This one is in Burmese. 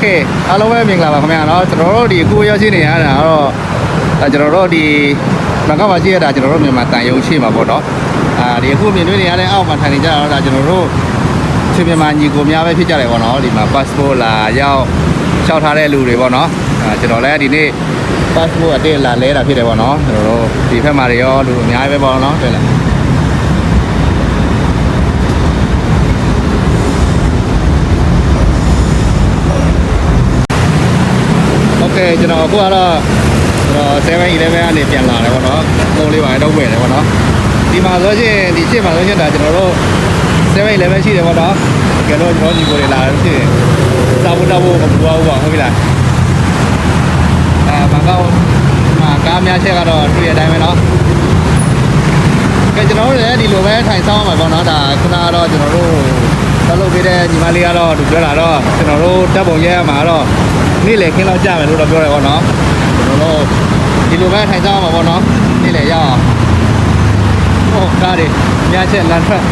เคအားလုံးပဲမင်္ဂလာပါခင်ဗျာเนาะကျွန်တော်တို့ဒီအခုရောက်ရှိနေရတာတော့အဲကျွန်တော်တို့ဒီဘန်ကောက်မှာရှိရတာကျွန်တော်တို့မြန်မာတန်ယုံရှိမှာပေါ့เนาะအာဒီအခုမြင်တွေ့နေရတဲ့အောက်မှာထိုင်နေကြတာတော့ဒါကျွန်တော်တို့ချင်းမြန်မာညီကိုများပဲဖြစ်ကြတယ်ပေါ့เนาะဒီမှာ passport လာရောက်လျှောက်ထားတဲ့လူတွေပေါ့เนาะအာကျွန်တော်လည်းဒီနေ့ passport အတင်းလာလဲတာဖြစ်တယ်ပေါ့เนาะကျွန်တော်တို့ဒီဘက်မှာတွေရောလူအများကြီးပဲပေါ့เนาะတွေ့လား တယ်ကျွန်တော်အခုကတော့ကျွန်တော်7 11ကနေပြန်လာတယ်ပေါ့နော်ပုံလေးပါတော့ဝယ်တယ်ပေါ့နော်ဒီမှာဆိုချင်းဒီရှေ့မှာဆိုချင်းဒါကျွန်တော်တို့7 11ရှိတယ်ပေါ့နော်တကယ်လို့ကျွန်တော်ဒီကိုလာတယ်ဖြစ်တာဘူးတာဘူးမပူပါဘူးပေါ့ဟုတ်ပြီလားအဲဘန်ကောက်မှာကားများချက်ကတော့တွေ့ရတိုင်းပဲနော်ကဲကျွန်တော်တို့လည်းဒီလိုပဲထိုင်ဆောင်ရမှာပေါ့နော်ဒါခုနကတော့ကျွန်တော်တို့တက်လုပ်ပေးတဲ့ညီမလေးကတော့သူပြောတာတော့ကျွန်တော်တို့တက်ပုံရဲရမှာတော့ နေ့လေခင်းတော့ကြမယ်လို့တော့ပြောတယ်ပေါ့နော်ကျွန်တော်တို့ဒီလိုပဲထိုင်ဆောင်ရမှာပေါ့နော်နေ့လေရအောင်ဟောကားတွေများချက်လမ်းထွက်